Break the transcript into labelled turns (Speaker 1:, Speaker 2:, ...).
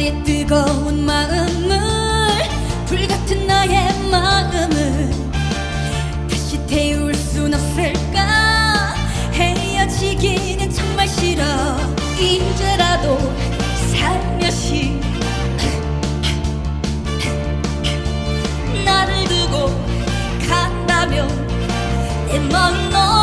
Speaker 1: 나의 뜨거운 마음을 불같은 나의 마음을 다시 태울 순 없을까? 헤어지기는 정말 싫어. 이제라도 살며시 나를 두고 간다면 내맘 너